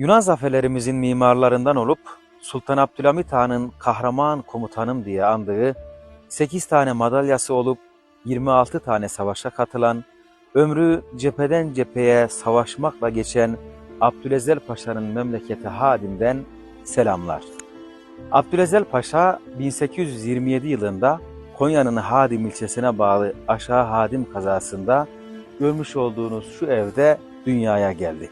Yunan zaferlerimizin mimarlarından olup Sultan Abdülhamit Han'ın kahraman komutanım diye andığı 8 tane madalyası olup 26 tane savaşa katılan, ömrü cepheden cepheye savaşmakla geçen Abdülezel Paşa'nın memleketi Hadim'den selamlar. Abdülezel Paşa 1827 yılında Konya'nın Hadim ilçesine bağlı Aşağı Hadim kazasında görmüş olduğunuz şu evde dünyaya geldi.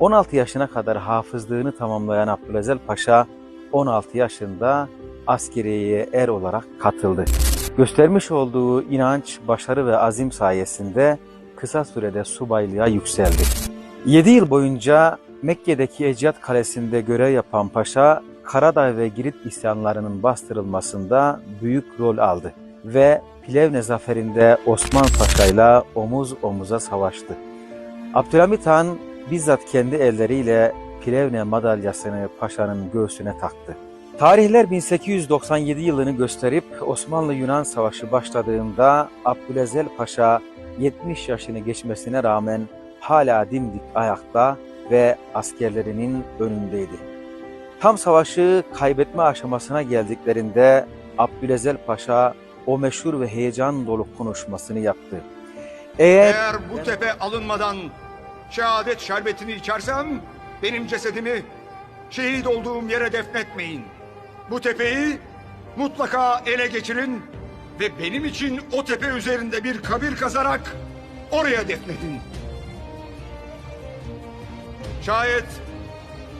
16 yaşına kadar hafızlığını tamamlayan Abdülezel Paşa 16 yaşında askeriyeye er olarak katıldı. Göstermiş olduğu inanç, başarı ve azim sayesinde kısa sürede subaylığa yükseldi. 7 yıl boyunca Mekke'deki Eciyat Kalesi'nde görev yapan paşa, Karadağ ve Girit isyanlarının bastırılmasında büyük rol aldı ve Plevne zaferinde Osman Paşa ile omuz omuza savaştı. Abdülhamit Han bizzat kendi elleriyle Plevne madalyasını paşanın göğsüne taktı. Tarihler 1897 yılını gösterip Osmanlı-Yunan Savaşı başladığında Abdülezel Paşa 70 yaşını geçmesine rağmen hala dimdik ayakta ve askerlerinin önündeydi. Tam savaşı kaybetme aşamasına geldiklerinde Abdülezel Paşa o meşhur ve heyecan dolu konuşmasını yaptı. Eğer, Eğer bu tepe alınmadan şehadet şerbetini içersem benim cesedimi şehit olduğum yere defnetmeyin. Bu tepeyi mutlaka ele geçirin ve benim için o tepe üzerinde bir kabir kazarak oraya defnedin. Şayet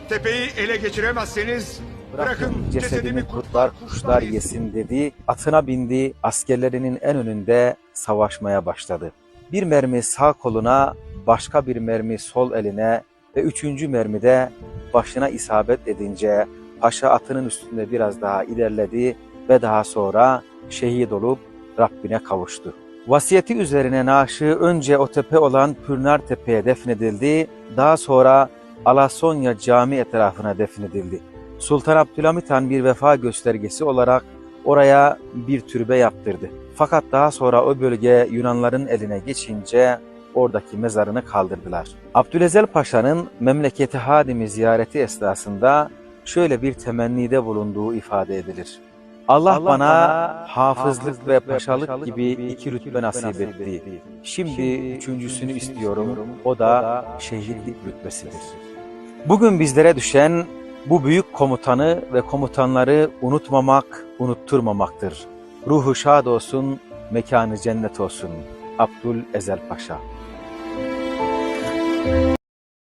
tepeyi ele geçiremezseniz Bırakın cesedimi kurtlar kuşlar yesin dedi. Atına bindi, askerlerinin en önünde savaşmaya başladı. Bir mermi sağ koluna, başka bir mermi sol eline ve üçüncü mermi de başına isabet edince paşa atının üstünde biraz daha ilerledi ve daha sonra şehit olup Rabbine kavuştu. Vasiyeti üzerine naaşı önce o tepe olan Pürnar Tepe'ye defnedildi, daha sonra Alasonya Cami etrafına defnedildi. Sultan Abdülhamit Han bir vefa göstergesi olarak oraya bir türbe yaptırdı. Fakat daha sonra o bölge Yunanların eline geçince oradaki mezarını kaldırdılar. Abdülezel Paşa'nın memleketi Hadim'i ziyareti esnasında şöyle bir temennide bulunduğu ifade edilir. Allah, bana hafızlık ve paşalık gibi iki rütbe nasip etti. Şimdi üçüncüsünü istiyorum. O da şehitlik rütbesidir. Bugün bizlere düşen bu büyük komutanı ve komutanları unutmamak, unutturmamaktır. Ruhu şad olsun, mekanı cennet olsun. Abdul এজাল পাশা।